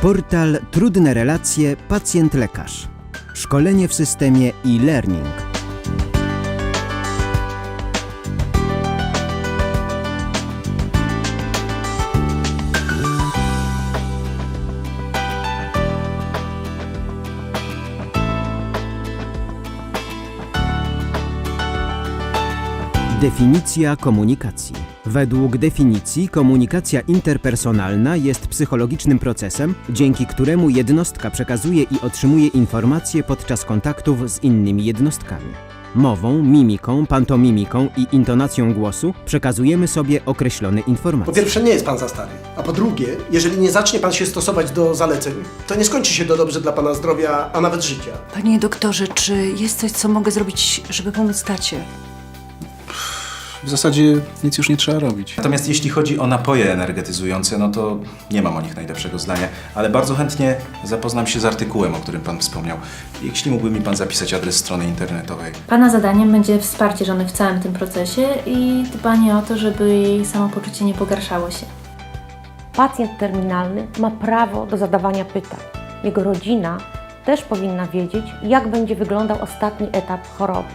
Portal Trudne relacje pacjent-lekarz. Szkolenie w systemie e-learning. Definicja komunikacji. Według definicji komunikacja interpersonalna jest psychologicznym procesem, dzięki któremu jednostka przekazuje i otrzymuje informacje podczas kontaktów z innymi jednostkami. Mową, mimiką, pantomimiką i intonacją głosu przekazujemy sobie określone Po informacje. pierwsze, nie jest pan za stary. A po drugie, jeżeli nie zacznie pan się stosować do zaleceń, to nie skończy się to dobrze dla pana zdrowia, a nawet życia. Panie doktorze, czy jest coś, co mogę zrobić, żeby pomóc tacie? W zasadzie nic już nie trzeba robić. Natomiast jeśli chodzi o napoje energetyzujące, no to nie mam o nich najlepszego zdania, ale bardzo chętnie zapoznam się z artykułem, o którym Pan wspomniał. Jeśli mógłby mi Pan zapisać adres strony internetowej. Pana zadaniem będzie wsparcie żony w całym tym procesie i dbanie o to, żeby jej samopoczucie nie pogarszało się. Pacjent terminalny ma prawo do zadawania pytań. Jego rodzina też powinna wiedzieć, jak będzie wyglądał ostatni etap choroby.